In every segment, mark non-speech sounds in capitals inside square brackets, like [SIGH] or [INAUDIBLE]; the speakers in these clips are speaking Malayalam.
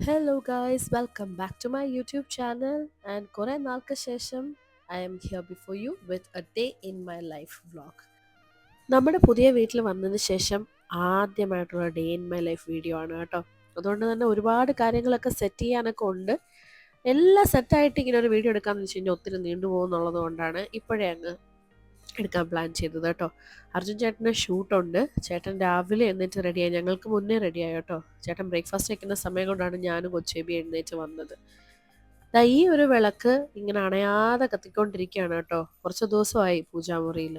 Hello guys welcome back to my YouTube channel and കുറേ നാൾക്ക് ശേഷം I'm here before you with a day in my life vlog നമ്മുടെ പുതിയ വീട്ടിൽ വന്നതിന് ശേഷം ആദ്യമായിട്ടുള്ള day in my life video ആണ് കേട്ടോ. അതുകൊണ്ട് തന്നെ ഒരുപാട് കാര്യങ്ങളൊക്കെ സെറ്റ് ചെയ്യാനൊക്കെ ഉണ്ട്. എല്ലാം സെറ്റായിട്ട് ഇങ്ങനെ ഒരു വീഡിയോ എടുക്കാമെന്ന് വെച്ച് കഴിഞ്ഞാൽ ഒത്തിരി നീണ്ടുപോകുന്നുള്ളത് കൊണ്ടാണ് ഇപ്പോഴേ അങ്ങ് എടുക്കാൻ പ്ലാൻ ചെയ്തത് കേട്ടോ. അർജുൻ ചേട്ടന്റെ ഷൂട്ടുണ്ട് ചേട്ടൻ രാവിലെ എഴുന്നേറ്റ് റെഡിയായി ഞങ്ങൾക്ക് മുന്നേ റെഡിയായി കേട്ടോ. ചേട്ടൻ ബ്രേക്ക്ഫാസ്റ്റ് വയ്ക്കുന്ന സമയം കൊണ്ടാണ് ഞാനും കൊച്ചേബി എഴുന്നേറ്റ് വന്നത്. ദാ ഈ ഒരു വിളക്ക് ഇങ്ങനെ അണയാതെ കത്തിക്കൊണ്ടിരിക്കുകയാണ് കേട്ടോ. കുറച്ച് ദിവസമായി പൂജാമുറിയിൽ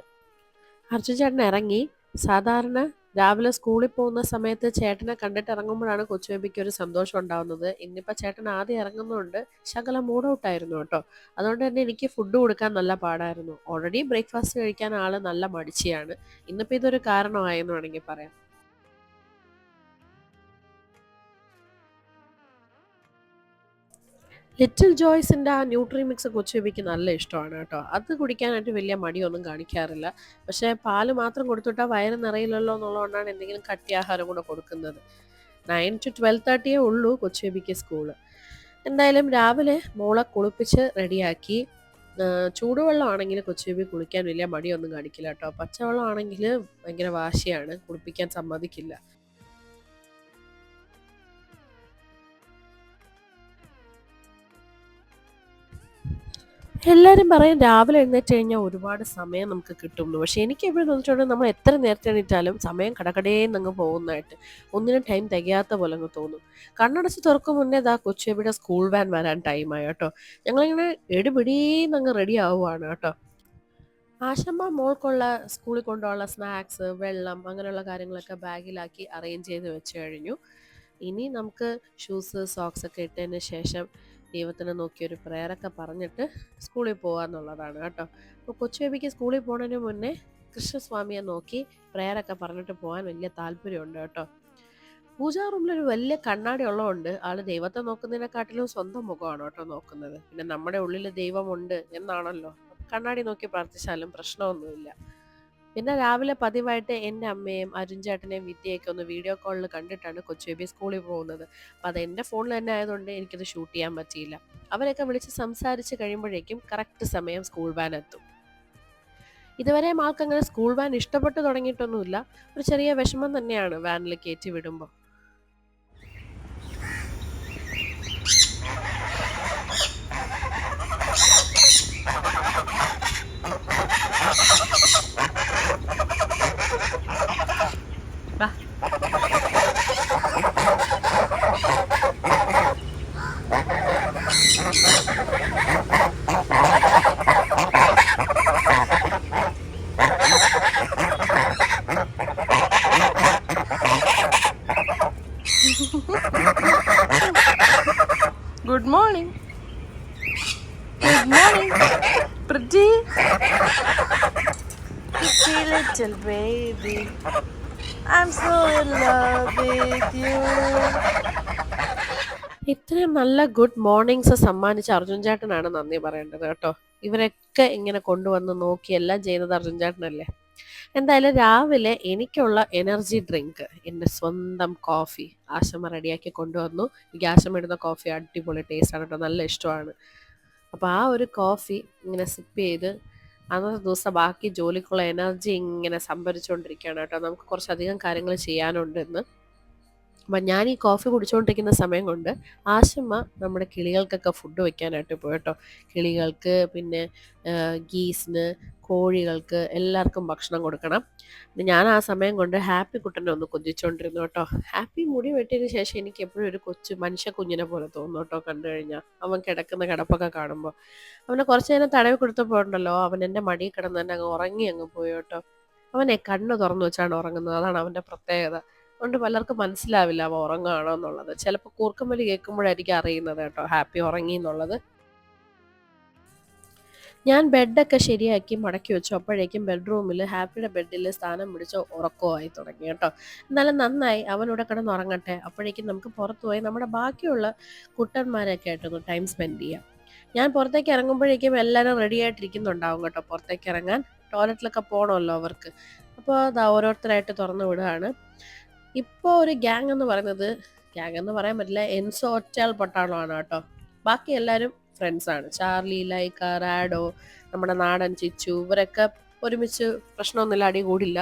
അർജുൻ ചേട്ടൻ ഇറങ്ങി. സാധാരണ രാവിലെ സ്കൂളിൽ പോകുന്ന സമയത്ത് ചേട്ടനെ കണ്ടിട്ട് ഇറങ്ങുമ്പോഴാണ് കൊച്ചുബേബിക്ക് ഒരു സന്തോഷം ഉണ്ടാവുന്നത്. ഇന്നിപ്പോൾ ചേട്ടൻ ആദ്യം ഇറങ്ങുന്നതുകൊണ്ട് ശകലം മൂഡ് ഔട്ട് ആയിരുന്നു കേട്ടോ. അതുകൊണ്ട് തന്നെ എനിക്ക് ഫുഡ് കൊടുക്കാൻ നല്ല പാടായിരുന്നു. ഓൾറെഡി ബ്രേക്ക്ഫാസ്റ്റ് കഴിക്കാൻ ആൾ നല്ല മടിച്ചിയാണ്. ഇന്നിപ്പോൾ ഇതൊരു കാരണമായെന്ന് വേണമെങ്കിൽ പറയാം. ലിറ്റിൽ ജോയ്സിന്റെ ആ ന്യൂട്രി മിക്സ് കൊച്ചുബേബിക്ക് നല്ല ഇഷ്ടമാണ് കേട്ടോ. അത് കുടിക്കാനായിട്ട് വലിയ മടിയൊന്നും കാണിക്കാറില്ല. പക്ഷേ പാൽ മാത്രം കൊടുത്തിട്ടാൽ വയറ് നിറയില്ലല്ലോ എന്നുള്ളതുകൊണ്ടാണ് എന്തെങ്കിലും കട്ടിയാഹാരം കൂടെ കൊടുക്കുന്നത്. നയൻ ടു ട്വൽവ് തേർട്ടിയേ ഉള്ളൂ കൊച്ചുബിക്ക് സ്കൂൾ. എന്തായാലും രാവിലെ മോളെ കുളിപ്പിച്ച് റെഡിയാക്കി. ചൂടുവെള്ളമാണെങ്കിൽ കൊച്ചുബി കുളിക്കാൻ വലിയ മടിയൊന്നും കാണിക്കില്ല കേട്ടോ. പച്ചവെള്ളമാണെങ്കിൽ ഭയങ്കര വാശിയാണ്. കുളിപ്പിക്കാൻ സമ്മതിക്കില്ല. എല്ലാവരും പറയും രാവിലെ എഴുന്നേറ്റ് കഴിഞ്ഞാൽ ഒരുപാട് സമയം നമുക്ക് കിട്ടുന്നു പക്ഷേ എനിക്ക് എപ്പോഴും തോന്നിയിട്ടുണ്ട് നമ്മൾ എത്ര നേരത്തെ എണീറ്റാലും സമയം കടകടേന്ന് അങ്ങ് പോകുന്നതായിട്ട്. ഒന്നിനും ടൈം തികയാത്ത പോലെ അങ്ങ് തോന്നും. കണ്ണടച്ച് തുറക്കും മുന്നേ ദാ കൊച്ചുബിയുടെ സ്കൂൾ വാൻ വരാൻ ടൈമായി കേട്ടോ. ഞങ്ങളിങ്ങനെ എടുപിടീന്ന് അങ്ങ് റെഡി ആവുകയാണ് കേട്ടോ. ആശമ്മ മോൾക്കുള്ള സ്കൂളിൽ കൊണ്ടുള്ള സ്നാക്സ് വെള്ളം അങ്ങനെയുള്ള കാര്യങ്ങളൊക്കെ ബാഗിലാക്കി അറേഞ്ച് ചെയ്ത് വെച്ച് കഴിഞ്ഞു. ഇനി നമുക്ക് ഷൂസ് സോക്സ് ഒക്കെ ഇട്ടതിന് ശേഷം ദൈവത്തിനെ നോക്കി ഒരു പ്രേയറൊക്കെ പറഞ്ഞിട്ട് സ്കൂളിൽ പോകാന്നുള്ളതാണ് കേട്ടോ. അപ്പോൾ കൊച്ചു ബേബിക്ക് സ്കൂളിൽ പോകുന്നതിന് മുന്നേ കൃഷ്ണസ്വാമിയെ നോക്കി പ്രേയറൊക്കെ പറഞ്ഞിട്ട് പോകാൻ വലിയ താല്പര്യമുണ്ട് കേട്ടോ. പൂജാ റൂമിലൊരു വലിയ കണ്ണാടി ഉള്ളതുകൊണ്ട് ആൾ ദൈവത്തെ നോക്കുന്നതിനെക്കാട്ടിലും സ്വന്തം മുഖമാണ് കേട്ടോ നോക്കുന്നത്. പിന്നെ നമ്മുടെ ഉള്ളിൽ ദൈവമുണ്ട് എന്നാണല്ലോ. കണ്ണാടി നോക്കി പ്രാർത്ഥിച്ചാലും പ്രശ്നമൊന്നുമില്ല. പിന്നെ രാവിലെ പതിവായിട്ട് എന്റെ അമ്മയും അരുൺചേട്ടനെയും വിദ്യയൊക്കെ ഒന്ന് വീഡിയോ കോളിൽ കണ്ടിട്ടാണ് കൊച്ചു ബേബി സ്കൂളിൽ പോകുന്നത്. അപ്പോൾ അത് എന്റെ ഫോണിൽ തന്നെ ആയതുകൊണ്ട് എനിക്കത് ഷൂട്ട് ചെയ്യാൻ പറ്റിയില്ല. അവരൊക്കെ വിളിച്ച് സംസാരിച്ച് കഴിയുമ്പോഴേക്കും കറക്റ്റ് സമയം സ്കൂൾ വാൻ എത്തും. ഇതുവരെ മാർക്ക് അങ്ങനെ സ്കൂൾ വാൻ ഇഷ്ടപ്പെട്ട് തുടങ്ങിയിട്ടൊന്നുമില്ല. ഒരു ചെറിയ വിഷമം തന്നെയാണ് വാനിൽ കയറ്റി വിടുമ്പോൾ Good morning. Good morning. Pretty. Pretty little baby. I'm so in love with you. ഇത്രയും നല്ല ഗുഡ് മോർണിംഗ്സ് സമ്മാനിച്ച അർജുൻ ചേട്ടനാണ് നന്ദി പറയേണ്ടത് കേട്ടോ. ഇവരൊക്കെ ഇങ്ങനെ കൊണ്ടുവന്ന് നോക്കി എല്ലാം ചെയ്യുന്നത് അർജുൻ ചേട്ടനല്ലേ? എന്തായാലും രാവിലെ എനിക്കുള്ള എനർജി ഡ്രിങ്ക് എന്റെ സ്വന്തം കോഫി ആശമ റെഡിയാക്കി കൊണ്ടുവന്നു. എനിക്ക് ആശമ ഇടുന്ന കോഫി അടിപൊളി ടേസ്റ്റ് ആണ് കേട്ടോ നല്ല ഇഷ്ടമാണ്. അപ്പോൾ ആ ഒരു കോഫി ഇങ്ങനെ സിപ്പ് ചെയ്ത് അന്നത്തെ ദിവസം ബാക്കി ജോലിക്കുള്ള എനർജി ഇങ്ങനെ സംഭരിച്ചുകൊണ്ടിരിക്കുകയാണ് കേട്ടോ. നമുക്ക് കുറച്ചധികം കാര്യങ്ങൾ ചെയ്യാനുണ്ട് ഇന്ന് അപ്പം ഞാൻ ഈ കോഫി കുടിച്ചുകൊണ്ടിരിക്കുന്ന സമയം കൊണ്ട് ആശമ്മ നമ്മുടെ കിളികൾക്കൊക്കെ ഫുഡ് വെക്കാനായിട്ട് പോയി കേട്ടോ. കിളികൾക്ക് പിന്നെ ഗീസിന് കോഴികൾക്ക് എല്ലാവർക്കും ഭക്ഷണം കൊടുക്കണം. ഞാൻ ആ സമയം കൊണ്ട് ഹാപ്പി കുട്ടനെ ഒന്ന് കൊഞ്ചിച്ചുകൊണ്ടിരുന്നു കേട്ടോ. ഹാപ്പി മുടി വെട്ടിയതിന് ശേഷം എനിക്ക് എപ്പോഴും ഒരു കൊച്ചു മനുഷ്യ കുഞ്ഞിനെ പോലെ തോന്നും കേട്ടോ കണ്ടു കഴിഞ്ഞാൽ. അവൻ കിടക്കുന്ന കിടപ്പൊക്കെ കാണുമ്പോൾ. അവനെ കുറച്ച് നേരം തടവി കൊടുത്തപ്പോൾ ഉണ്ടല്ലോ അവൻ എന്റെ മടി കിടന്ന് തന്നെ അങ്ങ് ഉറങ്ങി അങ്ങ് പോയി കേട്ടോ. അവനെ കണ്ണ് തുറന്നു വെച്ചാണ് ഉറങ്ങുന്നത്. അതാണ് അവന്റെ പ്രത്യേകത. അതുകൊണ്ട് പലർക്കും മനസ്സിലാവില്ല അവ ഉറങ്ങുകയാണോ എന്നുള്ളത്. ചിലപ്പോൾ കൂർക്കമ്പലി കേൾക്കുമ്പോഴായിരിക്കും അറിയുന്നത് കേട്ടോ ഹാപ്പി ഉറങ്ങി എന്നുള്ളത്. ഞാൻ ബെഡൊക്കെ ശരിയാക്കി മടക്കി വെച്ചു. അപ്പോഴേക്കും ബെഡ്റൂമിൽ ഹാപ്പിയുടെ ബെഡിൽ സ്ഥാനം പിടിച്ച് ഉറക്കമായി തുടങ്ങി കേട്ടോ. എന്നാലും നന്നായി അവൻ ഇവിടെ കിടന്ന് ഉറങ്ങട്ടെ. അപ്പോഴേക്കും നമുക്ക് പുറത്തു പോയി നമ്മുടെ ബാക്കിയുള്ള കുട്ടന്മാരൊക്കെ ആയിട്ടൊന്ന് ടൈം സ്പെൻഡ് ചെയ്യാം. ഞാൻ പുറത്തേക്ക് ഇറങ്ങുമ്പോഴേക്കും എല്ലാവരും റെഡി ആയിട്ടിരിക്കുന്നുണ്ടാവും കേട്ടോ പുറത്തേക്ക് ഇറങ്ങാൻ. ടോയ്ലറ്റിലൊക്കെ പോകണമല്ലോ അവർക്ക്. അപ്പോൾ അത് ഓരോരുത്തരായിട്ട് തുറന്നു വിടുകയാണ്. ഇപ്പോൾ ഒരു ഗ്യാങ് എന്ന് പറയുന്നത് ഗ്യാങ് എന്ന് പറയാൻ പറ്റില്ല എൻസോ ഒറ്റയാൾ പട്ടാളമാണ് കേട്ടോ. ബാക്കി എല്ലാവരും ഫ്രണ്ട്സാണ് ചാർലി ലൈക്ക റാഡോ നമ്മുടെ നാടൻ ചിച്ചു ഇവരൊക്കെ ഒരുമിച്ച് പ്രശ്നമൊന്നുമില്ല അടി കൂടില്ല.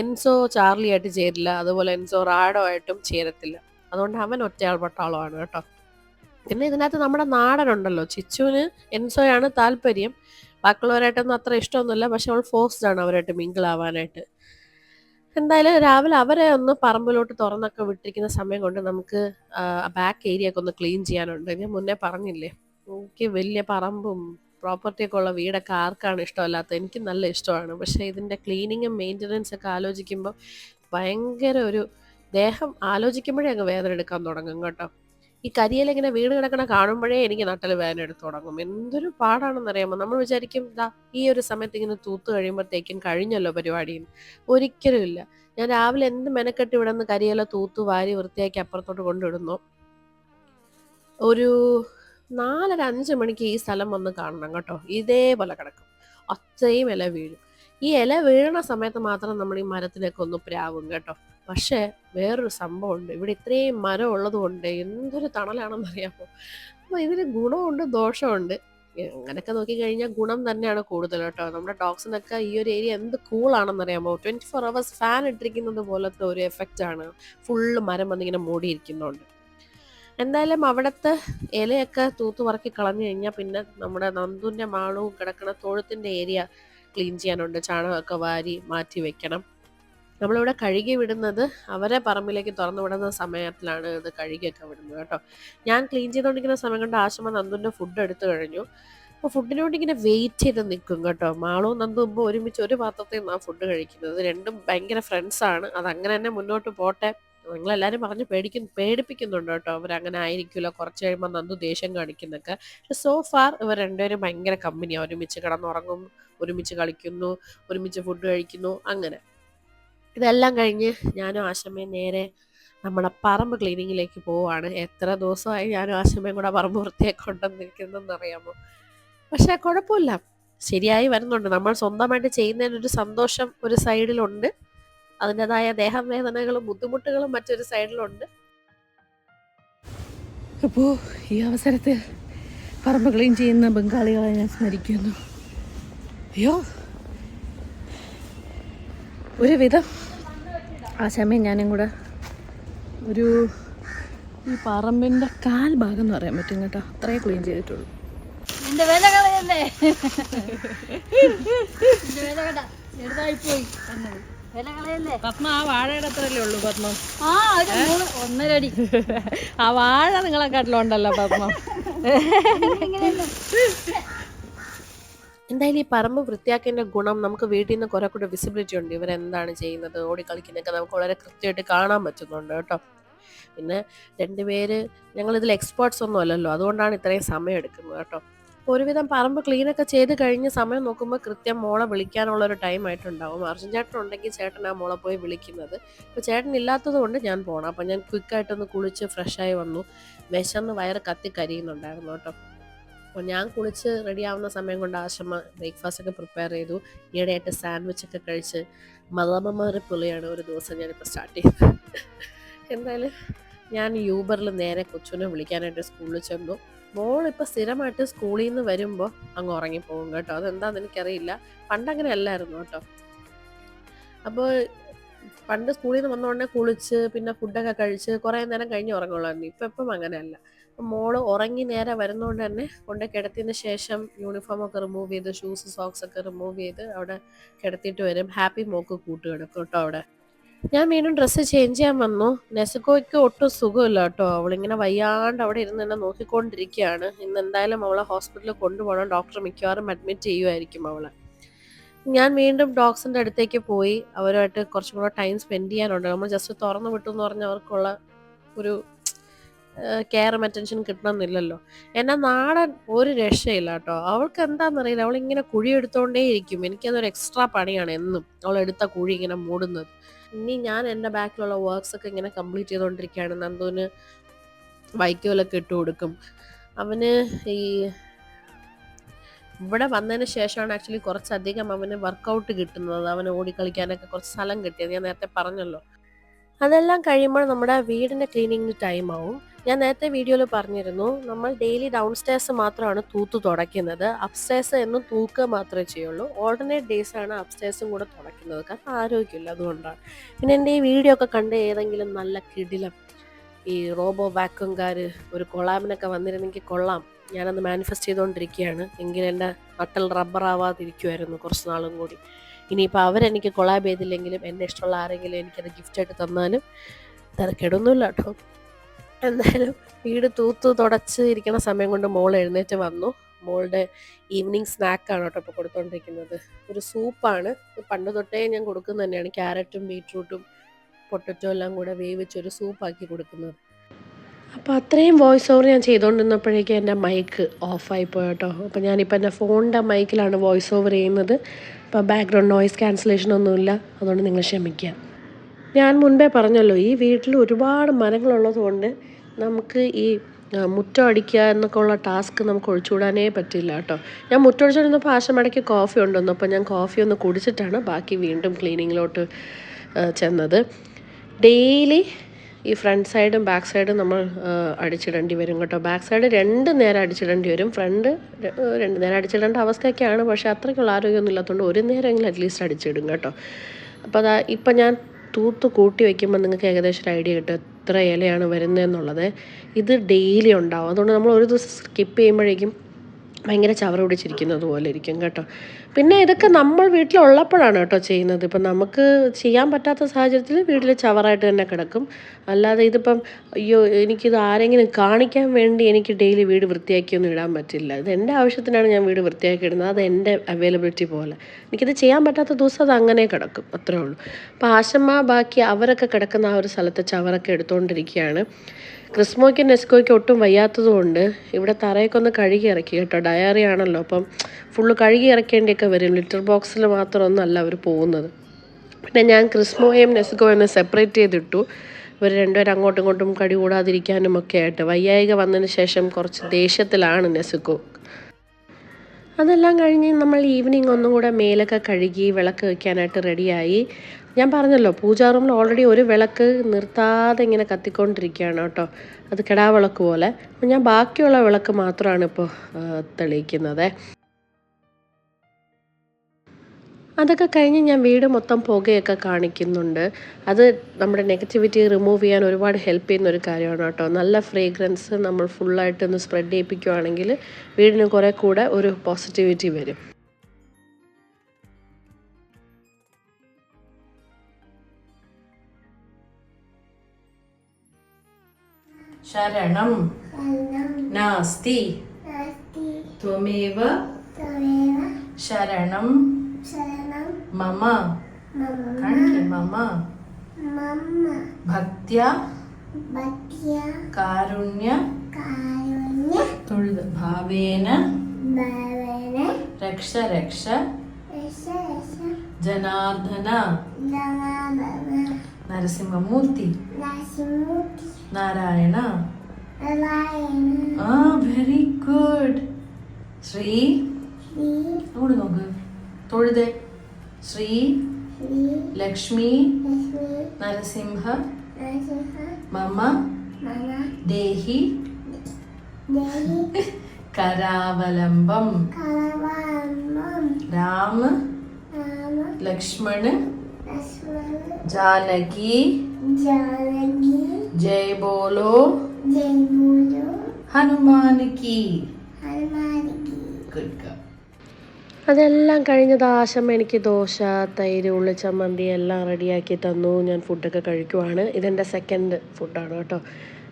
എൻസോ ചാർലി ആയിട്ട് ചേരില്ല അതുപോലെ എൻസോ റാഡോ ആയിട്ടും ചേരത്തില്ല. അതുകൊണ്ട് അവൻ ഒറ്റയാൾ പട്ടാളമാണ് കേട്ടോ. പിന്നെ ഇതിനകത്ത് നമ്മുടെ നാടനുണ്ടല്ലോ ചിച്ചുവിന് എൻസോയാണ് താല്പര്യം. ബാക്കിയുള്ളവരായിട്ടൊന്നും അത്ര ഇഷ്ടമൊന്നുമില്ല പക്ഷെ അവൾ ഫോഴ്സ്ഡ് ആണ് അവരായിട്ട് മിങ്കിൾ ആവാനായിട്ട്. എന്തായാലും രാവിലെ അവരെ ഒന്ന് പറമ്പിലോട്ട് തുറന്നൊക്കെ വിട്ടിരിക്കുന്ന സമയം കൊണ്ട് നമുക്ക് ബാക്ക് ഏരിയ ഒക്കെ ഒന്ന് ക്ലീൻ ചെയ്യാനുണ്ട്. ഞാൻ മുന്നേ പറഞ്ഞില്ലേ എനിക്ക് വലിയ പറമ്പും പ്രോപ്പർട്ടി ഒക്കെ ഉള്ള വീടൊക്കെ ആർക്കാണ് ഇഷ്ടമല്ലാത്തത്? എനിക്ക് നല്ല ഇഷ്ടമാണ്. പക്ഷേ ഇതിന്റെ ക്ലീനിങ്ങും മെയിന്റനൻസ് ഒക്കെ ആലോചിക്കുമ്പോൾ ഭയങ്കര ഒരു ദേഹം ആലോചിക്കുമ്പോഴേ അങ്ങ് വേദന എടുക്കാൻ തുടങ്ങും കേട്ടോ. ഈ കരിയിലിങ്ങനെ വീട് കിടക്കണ കാണുമ്പോഴേ എനിക്ക് നട്ടൽ വേദന എടുത്തു തുടങ്ങും. എന്തൊരു പാടാണെന്നറിയാമോ? നമ്മൾ വിചാരിക്കും ദാ ഈ ഒരു സമയത്ത് ഇങ്ങനെ തൂത്ത് കഴിയുമ്പോഴത്തേക്കും കഴിഞ്ഞല്ലോ പരിപാടി. ഒരിക്കലും ഇല്ല. ഞാൻ രാവിലെ എന്ത് മെനക്കെട്ട് ഇവിടെ നിന്ന് കരിയില തൂത്ത് വാരി വൃത്തിയാക്കി അപ്പുറത്തോട്ട് കൊണ്ടിടുന്നു. ഒരു നാലര അഞ്ച് മണിക്ക് ഈ സ്ഥലം വന്ന് കാണണം കേട്ടോ. ഇതേപോലെ കിടക്കും. അത്രയും ഇല വീഴും. ഈ ഇല വീഴണ സമയത്ത് മാത്രം നമ്മൾ ഈ മരത്തിലേക്ക് ഒന്ന് പ്രാവും കേട്ടോ. പക്ഷേ വേറൊരു സംഭവമുണ്ട്. ഇവിടെ ഇത്രയും മരം ഉള്ളത് കൊണ്ട് എന്തൊരു തണലാണെന്ന് അറിയാമോ? അപ്പോൾ ഇതിന് ഗുണമുണ്ട് ദോഷമുണ്ട്. അങ്ങനെയൊക്കെ നോക്കിക്കഴിഞ്ഞാൽ ഗുണം തന്നെയാണ് കൂടുതൽ കേട്ടോ. നമ്മുടെ ഡോഗ്സിനൊക്കെ ഈ ഒരു ഏരിയ എന്ത് കൂളാണെന്ന് അറിയാമോ? ട്വന്റി ഫോർ അവേഴ്സ് ഫാൻ ഇട്ടിരിക്കുന്നത് പോലത്തെ ഒരു എഫക്റ്റ് ആണ്. ഫുള്ള് മരം വന്നിങ്ങനെ മൂടിയിരിക്കുന്നുണ്ട്. എന്തായാലും അവിടുത്തെ ഇലയൊക്കെ തൂത്ത് പറക്കി കളഞ്ഞു കഴിഞ്ഞാൽ പിന്നെ നമ്മുടെ നന്ദുന്റെ മാളവും കിടക്കുന്ന തൊഴുത്തിന്റെ ഏരിയ ക്ലീൻ ചെയ്യാനുണ്ട്. ചാണകമൊക്കെ വാരി മാറ്റി വെക്കണം. നമ്മളിവിടെ കഴുകി വിടുന്നത് അവരെ പറമ്പിലേക്ക് തുറന്നു വിടുന്ന സമയത്തിലാണ് ഇത് കഴുകിയൊക്കെ വിടുന്നത് കേട്ടോ. ഞാൻ ക്ലീൻ ചെയ്തുകൊണ്ടിരിക്കുന്ന സമയം കൊണ്ട് ആശമ നന്ദുവിന്റെ ഫുഡ് എടുത്തു കഴിഞ്ഞു. അപ്പോൾ ഫുഡിന് വേണ്ടി ഇങ്ങനെ വെയിറ്റ് ചെയ്ത് നിൽക്കും കേട്ടോ. മാളവും നന്ദും ഇപ്പോൾ ഒരുമിച്ച് ഒരു പാത്രത്തിൽ നിന്നാണ് ഫുഡ് കഴിക്കുന്നത്. രണ്ടും ഭയങ്കര ഫ്രണ്ട്സാണ് അത് അങ്ങനെ തന്നെ മുന്നോട്ട് പോട്ടെ. നിങ്ങളെല്ലാവരും പറഞ്ഞ് പേടിക്കും പേടിപ്പിക്കുന്നുണ്ട് കേട്ടോ. അവരങ്ങനെ ആയിരിക്കില്ല കുറച്ച് കഴിയുമ്പോൾ നന്ദു ദേഷ്യം കാണിക്കുന്നൊക്കെ. സോ ഫാർ ഇവർ രണ്ടുപേരും ഭയങ്കര കമ്പനിയാണ് ഒരുമിച്ച് കിടന്നുറങ്ങും ഒരുമിച്ച് കളിക്കുന്നു ഒരുമിച്ച് ഫുഡ് കഴിക്കുന്നു അങ്ങനെ. ഇതെല്ലാം കഴിഞ്ഞ് ഞാനും ആശ്രമയും നേരെ നമ്മുടെ പറമ്പ് ക്ലീനിങ്ങിലേക്ക് പോവുകയാണ് എത്ര ദിവസമായി ഞാനും ആശ്രമയും കൂടെ പറമ്പ് വൃത്തിയാക്കി കൊണ്ടുവന്നിരിക്കുന്നതെന്ന് അറിയാമോ പക്ഷേ കുഴപ്പമില്ല. ശരിയായി വരുന്നുണ്ട്. നമ്മൾ സ്വന്തമായിട്ട് ചെയ്യുന്നതിനൊരു സന്തോഷം ഒരു സൈഡിലുണ്ട്. അതിന്റെതായ ദേഹവേദനകളും ബുദ്ധിമുട്ടുകളും മറ്റൊരു സൈഡിലുണ്ട്. അപ്പോൾ ഈ അവസരത്തിൽ പറമ്പ് ക്ലീൻ ചെയ്യുന്ന ബംഗാളികളെ ഞാൻ സ്മരിക്കുന്നു. അയ്യോ ഒരു വിധം ആ സമയം ഞാനും കൂടെ ഒരു ഈ പറമ്പിന്റെ കാൽ ഭാഗം എന്ന് പറയാൻ പറ്റും കേട്ടോ. അത്രേ ക്ലീൻ ചെയ്തിട്ടുള്ളൂ. ഒന്നരടി വില കളയല്ലേ? എന്റെ വില കണ്ട ചെറുതായിപ്പോയി തന്നത് വില കളയല്ലേ? പത്മ ആ വാഴയുടെ ഉള്ളൂ പത്മ. ആ ഒരു മൂന്ന് ഒന്നര അടി ആ വാഴ നിങ്ങളെ കാട്ടിലുണ്ടല്ലോ പത്മ. എന്തായാലും ഈ പറമ്പ് വൃത്തിയാക്കേണ്ട ഗുണം നമുക്ക് വീട്ടിൽ നിന്ന് കുറെ കൂടെ വിസിബിലിറ്റി ഉണ്ട്. ഇവരെന്താണ് ചെയ്യുന്നത്? ഓടിക്കളിക്കുന്നതൊക്കെ നമുക്ക് വളരെ കൃത്യമായിട്ട് കാണാൻ പറ്റുന്നുണ്ട് കേട്ടോ. പിന്നെ രണ്ടുപേര് ഞങ്ങൾ ഇതിൽ എക്സ്പേർട്സ് ഒന്നും അല്ലല്ലോ. അതുകൊണ്ടാണ് ഇത്രയും സമയം എടുക്കുന്നത് കേട്ടോ. ഒരുവിധം പറമ്പ് ക്ലീനൊക്കെ ചെയ്ത് കഴിഞ്ഞ് സമയം നോക്കുമ്പോൾ കൃത്യം മോളെ വിളിക്കാനുള്ള ഒരു ടൈം ആയിട്ടുണ്ടാവും. അർജുൻ ചേട്ടൻ ഉണ്ടെങ്കിൽ ചേട്ടൻ ആ മോളെ പോയി വിളിക്കുന്നത്. അപ്പോൾ ചേട്ടൻ ഇല്ലാത്തത് കൊണ്ട് ഞാൻ പോകണം അപ്പോൾ ഞാൻ ക്വിക്കായിട്ടൊന്ന് കുളിച്ച് ഫ്രഷായി വന്നു. വിശന്ന് വയറ് കത്തി കരിയുന്നുണ്ടായിരുന്നു കേട്ടോ. അപ്പോൾ ഞാൻ കുളിച്ച് റെഡി ആവുന്ന സമയം കൊണ്ട് ആശമ്മ ബ്രേക്ക്ഫാസ്റ്റ് ഒക്കെ പ്രിപ്പയർ ചെയ്തു. ഈയിടെയായിട്ട് സാൻഡ്വിച്ച് ഒക്കെ കഴിച്ച് മദാമമാരെ പുള്ളിയാണ് ഒരു ദിവസം ഞാനിപ്പോൾ സ്റ്റാർട്ട് ചെയ്തത്. എന്തായാലും ഞാൻ യൂബറിൽ നേരെ കൊച്ചുവിനെ വിളിക്കാനായിട്ട് സ്കൂളിൽ ചെന്നു. മോളിപ്പോൾ സ്ഥിരമായിട്ട് സ്കൂളിൽ നിന്ന് വരുമ്പോൾ അങ്ങ് ഉറങ്ങിപ്പോകും കേട്ടോ. അതെന്താണെന്ന് എനിക്കറിയില്ല. പണ്ടങ്ങനെ അല്ലായിരുന്നു കേട്ടോ. അപ്പോൾ പണ്ട് സ്കൂളിൽ നിന്ന് വന്ന കുളിച്ച് പിന്നെ ഫുഡൊക്കെ കഴിച്ച് കുറേ നേരം കഴിഞ്ഞ് ഉറങ്ങുള്ളായിരുന്നു. ഇപ്പം ഇപ്പം അങ്ങനെയല്ല. മോൾ ഉറങ്ങി നേരെ വരുന്നതുകൊണ്ട് തന്നെ കൊണ്ട് കിടത്തിയതിന് ശേഷം യൂണിഫോമൊക്കെ റിമൂവ് ചെയ്ത് ഷൂസ് സോക്സ് ഒക്കെ റിമൂവ് ചെയ്ത് അവിടെ കിടത്തിയിട്ട് വരും. ഹാപ്പി മോക്ക് കൂട്ട് കിടക്കും കേട്ടോ അവിടെ. ഞാൻ വീണ്ടും ഡ്രസ്സ് ചേഞ്ച് ചെയ്യാൻ വന്നു. നെസുക്കോയ്ക്ക് ഒട്ടും സുഖമില്ല കേട്ടോ. അവളിങ്ങനെ വയ്യാണ്ട് അവിടെ ഇരുന്ന് തന്നെ നോക്കിക്കൊണ്ടിരിക്കുകയാണ്. ഇന്ന് എന്തായാലും അവളെ ഹോസ്പിറ്റലിൽ കൊണ്ടുപോകണം. ഡോക്ടർ മിക്കവാറും അഡ്മിറ്റ് ചെയ്യുമായിരിക്കും അവളെ. ഞാൻ വീണ്ടും ഡോക്ടറിന്റെ അടുത്തേക്ക് പോയി. അവരുമായിട്ട് കുറച്ചും കൂടെ ടൈം സ്പെൻഡ് ചെയ്യാനുണ്ട്. നമ്മൾ ജസ്റ്റ് തുറന്നു വിട്ടു എന്ന് പറഞ്ഞാൽ അവർക്കുള്ള ഒരു കെയറും അറ്റൻഷൻ കിട്ടണമെന്നില്ലല്ലോ. എന്നാൽ നാടൻ ഒരു രക്ഷയില്ല കേട്ടോ. അവൾക്ക് എന്താണെന്നറിയില്ല ഇങ്ങനെ കുഴി എടുത്തോണ്ടേ ഇരിക്കും. എനിക്കതൊരു എക്സ്ട്രാ പണിയാണ് എന്നും. അവൾ എടുത്ത കുഴി ഇങ്ങനെ മൂടുന്നത്. ഇനി ഞാൻ എന്റെ ബാക്കിലുള്ള വർക്ക്സ് ഒക്കെ ഇങ്ങനെ കംപ്ലീറ്റ് ചെയ്തുകൊണ്ടിരിക്കുകയാണ് നന്ദുവിന് വൈക്കോലൊക്കെ ഇട്ട് കൊടുക്കും. അവന് ഈ ഇവിടെ വന്നതിന് ശേഷമാണ് ആക്ച്വലി കുറച്ചധികം അവന് വർക്കൗട്ട് കിട്ടുന്നത്. അവന് ഓടിക്കളിക്കാനൊക്കെ കുറച്ച് സ്ഥലം കിട്ടിയത്. ഞാൻ നേരത്തെ പറഞ്ഞല്ലോ. അതെല്ലാം കഴിയുമ്പോൾ നമ്മുടെ വീടിന്റെ ക്ലീനിങ്ങിന് ടൈം ആവും. ഞാൻ നേരത്തെ വീഡിയോയിൽ പറഞ്ഞിരുന്നു നമ്മൾ ഡെയിലി ഡൗൺ സ്റ്റേഴ്സ് മാത്രമാണ് തൂത്ത് തുടയ്ക്കുന്നത്. അപ്സ്റ്റേഴ്സ് എന്നും തൂക്കുക മാത്രമേ ചെയ്യുള്ളൂ. ഓൾട്ടർനേറ്റ് ഡേയ്സ് ആണ് അപ്സ്റ്റേഴ്സും കൂടെ തുടയ്ക്കുന്നത്. കാരണം ആരോഗ്യമില്ല അതുകൊണ്ടാണ്. പിന്നെ എന്റെ ഈ വീഡിയോ ഒക്കെ കണ്ട് ഏതെങ്കിലും നല്ല കിടിലം ഈ റോബോ വാക്വംകാർ ഒരു കൊളാമിനൊക്കെ വന്നിരുന്നെങ്കിൽ കൊള്ളാം. ഞാനത് മാനിഫെസ്റ്റ് ചെയ്തുകൊണ്ടിരിക്കുകയാണ്. എങ്കിൽ എന്റെ നട്ടൽ റബ്ബർ കുറച്ച് നാളും കൂടി. ഇനിയിപ്പോൾ അവരെനിക്ക് കൊളാബ് ചെയ്തില്ലെങ്കിലും എന്റെ ഇഷ്ടമുള്ള ആരെങ്കിലും എനിക്കത് ഗിഫ്റ്റായിട്ട് തന്നാലും തിരക്കേടൊന്നുമില്ല കേട്ടോ. എന്തായാലും വീട് തൂത്ത് തുടച്ച് ഇരിക്കുന്ന സമയം കൊണ്ട് മോൾ എഴുന്നേറ്റ് വന്നു. മോളുടെ ഈവനിങ് സ്നാക്കാണ് കേട്ടോ ഇപ്പോൾ കൊടുത്തുകൊണ്ടിരിക്കുന്നത് ഒരു സൂപ്പാണ് പണ്ട് തൊട്ടേ ഞാൻ കൊടുക്കുന്നത് തന്നെയാണ്. ക്യാരറ്റും ബീട്രൂട്ടും പൊട്ടറ്റോ എല്ലാം കൂടെ വേവിച്ചൊരു സൂപ്പാക്കി കൊടുക്കുന്നത്. അപ്പോൾ അത്രയും വോയിസ് ഓവർ ഞാൻ ചെയ്തുകൊണ്ടിരുന്നപ്പോഴേക്കും എന്റെ മൈക്ക് ഓഫായി പോയി കേട്ടോ. അപ്പോൾ ഞാനിപ്പോൾ എന്റെ ഫോണിന്റെ മൈക്കിലാണ് വോയിസ് ഓവർ ചെയ്യുന്നത്. അപ്പോൾ ബാക്ക്ഗ്രൗണ്ട് നോയിസ് ക്യാൻസലേഷൻ ഒന്നുമില്ല. അതുകൊണ്ട് നിങ്ങൾ ക്ഷമിക്കുക. ഞാൻ മുൻപേ പറഞ്ഞല്ലോ ഈ വീട്ടിൽ ഒരുപാട് മരങ്ങളുള്ളത് കൊണ്ട് നമുക്ക് ഈ മുറ്റം അടിക്കുക എന്നൊക്കെ ഉള്ള ടാസ്ക് നമുക്ക് ഒഴിച്ചുകൂടാനേ പറ്റില്ല കേട്ടോ. ഞാൻ മുറ്റം അടിച്ചിരുന്നപ്പോൾ ആശമടയ്ക്ക് കോഫി ഉണ്ടെന്നു അപ്പോൾ ഞാൻ കോഫി ഒന്ന് കുടിച്ചിട്ടാണ് ബാക്കി വീണ്ടും ക്ലീനിങ്ങിലോട്ട് ചെന്നത്. ഡെയിലി ഈ ഫ്രണ്ട് സൈഡും ബാക്ക് സൈഡും നമ്മൾ അടിച്ചിടേണ്ടി വരും കേട്ടോ. ബാക്ക് സൈഡ് രണ്ട് നേരം അടിച്ചിടേണ്ടി വരും. ഫ്രണ്ട് രണ്ട് നേരം അടിച്ചിടേണ്ട അവസ്ഥയൊക്കെയാണ്. പക്ഷേ അത്രയ്ക്കുള്ള ആരോഗ്യമൊന്നും ഇല്ലാത്തതുകൊണ്ട് ഒരു നേരമെങ്കിലും അറ്റ്ലീസ്റ്റ് അടിച്ചിടും കേട്ടോ. അപ്പോൾ അതാ ഇപ്പം ഞാൻ തൂത്ത് കൂട്ടി വയ്ക്കുമ്പോൾ നിങ്ങൾക്ക് ഏകദേശം ഒരു ഐഡിയ കിട്ടും എത്ര ഇലയാണ് വരുന്നതെന്നുള്ളത്. ഇത് ഡെയിലി ഉണ്ടാവും. അതുകൊണ്ട് നമ്മൾ ഒരു ദിവസം സ്കിപ്പ് ചെയ്യുമ്പോഴേക്കും ഭയങ്കര ചവറ് പിടിച്ചിരിക്കുന്നത് പോലെ ഇരിക്കും കേട്ടോ. പിന്നെ ഇതൊക്കെ നമ്മൾ വീട്ടിലുള്ളപ്പോഴാണ് കേട്ടോ ചെയ്യുന്നത്. ഇപ്പം നമുക്ക് ചെയ്യാൻ പറ്റാത്ത സാഹചര്യത്തിൽ വീട്ടിൽ ചവറായിട്ട് തന്നെ കിടക്കും. അല്ലാതെ ഇതിപ്പം അയ്യോ എനിക്കിത് ആരെങ്കിലും കാണിക്കാൻ വേണ്ടി എനിക്ക് ഡെയിലി വീട് വൃത്തിയാക്കിയൊന്നും ഇടാൻ പറ്റില്ല. ഇത് എന്റെ ആവശ്യത്തിനാണ് ഞാൻ വീട് വൃത്തിയാക്കി ഇടുന്നത്. അത് എന്റെ അവൈലബിലിറ്റി പോലെ. എനിക്കിത് ചെയ്യാൻ പറ്റാത്ത ദിവസം അത് അങ്ങനെ കിടക്കും. അത്രേ ഉള്ളൂ. അപ്പോൾ ആശമ്മ ബാക്കി അവരൊക്കെ കിടക്കുന്ന ആ ഒരു സ്ഥലത്ത് ചവറൊക്കെ എടുത്തുകൊണ്ടിരിക്കുകയാണ് ക്രിസ്മോയ്ക്കും നെസ്കോയ്ക്കും ഒട്ടും വയ്യാത്തതുകൊണ്ട് ഇവിടെ തറയൊക്കെ ഒന്ന് കഴുകി ഇറക്കി. കേട്ടോ ഡയറി ആണല്ലോ. അപ്പം ഫുള്ള് കഴുകി ഇറക്കേണ്ടിയൊക്കെ വരും. ലിറ്റർ ബോക്സിൽ മാത്രമൊന്നുമല്ല അവർ പോകുന്നത്. പിന്നെ ഞാൻ ക്രിസ്മോയും നെസ്കോയും ഒന്ന് സെപ്പറേറ്റ് ചെയ്തിട്ടു. ഇവർ രണ്ടുപേരും അങ്ങോട്ടും ഇങ്ങോട്ടും കടി കൂടാതിരിക്കാനും ഒക്കെ ആയിട്ട്. വയ്യായിക വന്നതിന് ശേഷം കുറച്ച് ദേഷ്യത്തിലാണ് നെസ്കോ. അതെല്ലാം കഴിഞ്ഞ് നമ്മൾ ഈവനിങ് ഒന്നും കൂടെ മേലൊക്കെ കഴുകി വിളക്ക് വെക്കാനായിട്ട് റെഡിയായി ഞാൻ പറഞ്ഞല്ലോ പൂജാ റൂമിൽ ഓൾറെഡി ഒരു വിളക്ക് നിർത്താതെ ഇങ്ങനെ കത്തിക്കൊണ്ടിരിക്കുകയാണ് കേട്ടോ. അത് കിടാവിളക്ക് പോലെ. ഞാൻ ബാക്കിയുള്ള വിളക്ക് മാത്രമാണ് ഇപ്പോൾ തെളിയിക്കുന്നത്. അതൊക്കെ കഴിഞ്ഞ് ഞാൻ വീട് മൊത്തം പുകയൊക്കെ കാണിക്കുന്നുണ്ട്. അത് നമ്മുടെ നെഗറ്റിവിറ്റി റിമൂവ് ചെയ്യാൻ ഒരുപാട് ഹെൽപ്പ് ചെയ്യുന്ന ഒരു കാര്യമാണ് കേട്ടോ. നല്ല ഫ്രേഗ്രൻസ് നമ്മൾ ഫുള്ളായിട്ട് ഒന്ന് സ്പ്രെഡ് ചെയ്യിപ്പിക്കുകയാണെങ്കിൽ വീടിന് കുറേ കൂടെ ഒരു പോസിറ്റിവിറ്റി വരും. ശരണം. നാസ്തി. ത്വമേവ. ശരണം. മമ കാണിക്കേ മമ. ഭക്ത്യ. കാരുണ്യ. തൊഴുത് ഭാവേന. രക്ഷ രക്ഷ. ജനാർദ്ദന. നരസിംഹമൂർത്തി. നാരായണ. ആ വെരി ഗുഡ് ശ്രീ. അങ്ങോട്ട് നോക്ക്. തൊഴുതേ. श्री लक्ष्मी नरसिंह मम देहि [LAUGHS] राम लक्ष्मण जानकी जय बोलो। हनुमान की। हनुमान की। അതെല്ലാം കഴിഞ്ഞ ആശം എനിക്ക് ദോശ തൈര് ഉള്ളിച്ചമ്മന്തി എല്ലാം റെഡിയാക്കി തന്നു. ഞാൻ ഫുഡൊക്കെ കഴിക്കുവാണ്. ഇതെന്റെ സെക്കൻഡ് ഫുഡാണ് കേട്ടോ.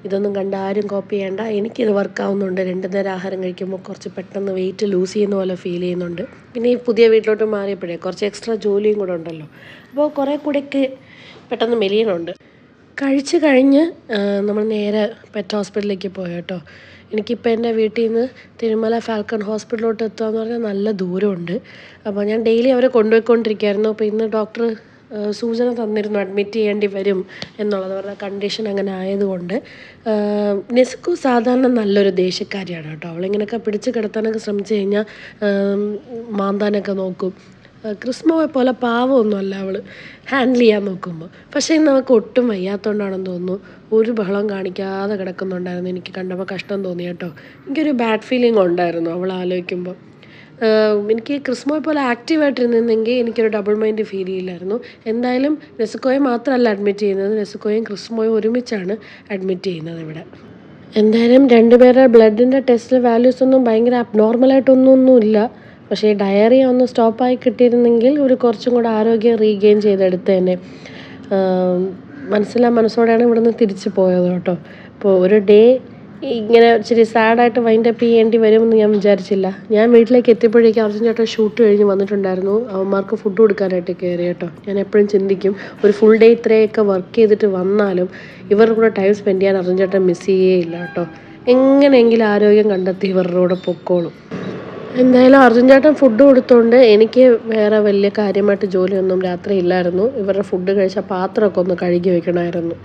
ഇതൊന്നും കണ്ട് ആരും കോപ്പി ചെയ്യേണ്ട. എനിക്കിത് വർക്കാവുന്നുണ്ട് രണ്ട് നേരം ആഹാരം കഴിക്കുമ്പോൾ കുറച്ച് പെട്ടെന്ന് വെയിറ്റ് ലൂസ് ചെയ്യുന്ന പോലെ ഫീൽ ചെയ്യുന്നുണ്ട്. പിന്നെ ഈ പുതിയ വീട്ടിലോട്ട് മാറിയപ്പോഴേ കുറച്ച് എക്സ്ട്രാ ജോലിയും കൂടെ ഉണ്ടല്ലോ. അപ്പോൾ കുറേ കൂടെയൊക്കെ പെട്ടെന്ന് മെലിയണുണ്ട് കഴിച്ച് കഴിഞ്ഞ് നമ്മൾ നേരെ പെറ്റ് ഹോസ്പിറ്റലിലേക്ക് പോയി കേട്ടോ. എനിക്കിപ്പോൾ എന്റെ വീട്ടിൽ നിന്ന് തിരുമല ഫാൽക്കൺ ഹോസ്പിറ്റലിലോട്ട് എത്തുക എന്ന് പറഞ്ഞാൽ നല്ല ദൂരമുണ്ട്. അപ്പോൾ ഞാൻ ഡെയിലി അവരെ കൊണ്ടുപോയിക്കൊണ്ടിരിക്കുകയായിരുന്നു അപ്പോൾ ഇന്ന് ഡോക്ടർ സൂചന തന്നിരുന്നു അഡ്മിറ്റ് ചെയ്യേണ്ടി വരും എന്നുള്ളത്. അവരുടെ കണ്ടീഷൻ അങ്ങനെ ആയതുകൊണ്ട്. നെസ്കു സാധാരണ നല്ലൊരു ദേഷ്യക്കാരിയാണ് കേട്ടോ. അവളിങ്ങനെയൊക്കെ പിടിച്ച് കിടത്താനൊക്കെ ശ്രമിച്ചു കഴിഞ്ഞാൽ മാന്താനൊക്കെ നോക്കും. ക്രിസ്മോയെ പോലെ പാവമൊന്നുമല്ല അവൾ ഹാൻഡിൽ ചെയ്യാൻ നോക്കുമ്പോൾ പക്ഷേ ഇന്ന് നമുക്ക് ഒട്ടും വയ്യാത്തതുകൊണ്ടാണെന്ന് തോന്നുന്നു. ഒരു ബഹളം കാണിക്കാതെ കിടക്കുന്നുണ്ടായിരുന്നു. എനിക്ക് കണ്ടപ്പോൾ കഷ്ടം തോന്നി കേട്ടോ. എനിക്കൊരു ബാഡ് ഫീലിംഗ് ഉണ്ടായിരുന്നു അവൾ ആലോചിക്കുമ്പോൾ എനിക്ക് ക്രിസ്മോയെ പോലെ ആക്റ്റീവായിട്ടിരുന്നെങ്കിൽ എനിക്കൊരു ഡബിൾ മൈൻഡ് ഫീൽ ചെയ്യില്ലായിരുന്നു. എന്തായാലും നെസുക്കോയെ മാത്രമല്ല അഡ്മിറ്റ് ചെയ്യുന്നത്. നെസുക്കോയും ക്രിസ്മോയും ഒരുമിച്ചാണ് അഡ്മിറ്റ് ചെയ്യുന്നത് ഇവിടെ. എന്തായാലും രണ്ടുപേരുടെ ബ്ലഡിന്റെ ടെസ്റ്റ് വാല്യൂസ് ഒന്നും ഭയങ്കര അബ്നോർമലായിട്ടൊന്നും ഒന്നും ഇല്ല പക്ഷേ ഡയറിയ ഒന്ന് സ്റ്റോപ്പായി കിട്ടിയിരുന്നെങ്കിൽ ഒരു കുറച്ചും കൂടെ ആരോഗ്യം റീഗെയിൻ ചെയ്തെടുത്തേനെ മനസ്സിലാ മനസ്സോടെയാണ് ഇവിടുന്ന് തിരിച്ചു പോയത് കേട്ടോ. അപ്പോൾ ഒരു ഡേ ഇങ്ങനെ ഇച്ചിരി സാഡായിട്ട് വൈൻഡപ്പ് ചെയ്യേണ്ടി വരുമെന്ന് ഞാൻ വിചാരിച്ചില്ല. ഞാൻ വീട്ടിലേക്ക് എത്തിയപ്പോഴേക്കും അർജുൻ ചേട്ടൻ ഷൂട്ട് കഴിഞ്ഞ് വന്നിട്ടുണ്ടായിരുന്നു. അവന്മാർക്ക് ഫുഡ് കൊടുക്കാനായിട്ട് കയറി കേട്ടോ. ഞാൻ എപ്പോഴും ചിന്തിക്കും ഒരു ഫുൾ ഡേ ഇത്രയൊക്കെ വർക്ക് ചെയ്തിട്ട് വന്നാലും ഇവരുടെ കൂടെ ടൈം സ്പെൻഡ് ചെയ്യാൻ അർജുൻ ചേട്ടൻ മിസ് ചെയ്യേ ഇല്ല കേട്ടോ. എങ്ങനെയെങ്കിലും ആരോഗ്യം കണ്ടെത്തി ഇവരുടെ കൂടെ പൊക്കോളും. എന്തായാലും അർജുൻ ചേട്ടൻ ഫുഡ് കൊടുത്തോണ്ട് എനിക്ക് വേറെ വലിയ കാര്യമായിട്ട് ജോലിയൊന്നും രാത്രി ഇല്ലായിരുന്നു. ഇവരുടെ ഫുഡ് കഴിച്ച പാത്രമൊക്കെ ഒന്ന് കഴുകി വെക്കണമായിരുന്നു.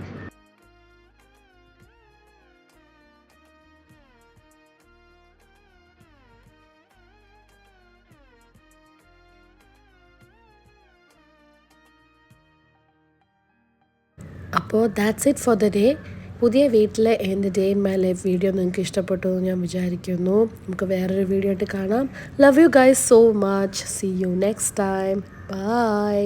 അപ്പോൾ that's it for the day പുതിയ വീട്ടിലെ എന്റെ ഡേ മൈ ലൈഫ് വീഡിയോ നിങ്ങൾക്ക് ഇഷ്ടപ്പെട്ടു എന്ന് ഞാൻ വിചാരിക്കുന്നു. നമുക്ക് വേറൊരു വീഡിയോ ആയിട്ട് കാണാം. Love you guys so much see you next time bye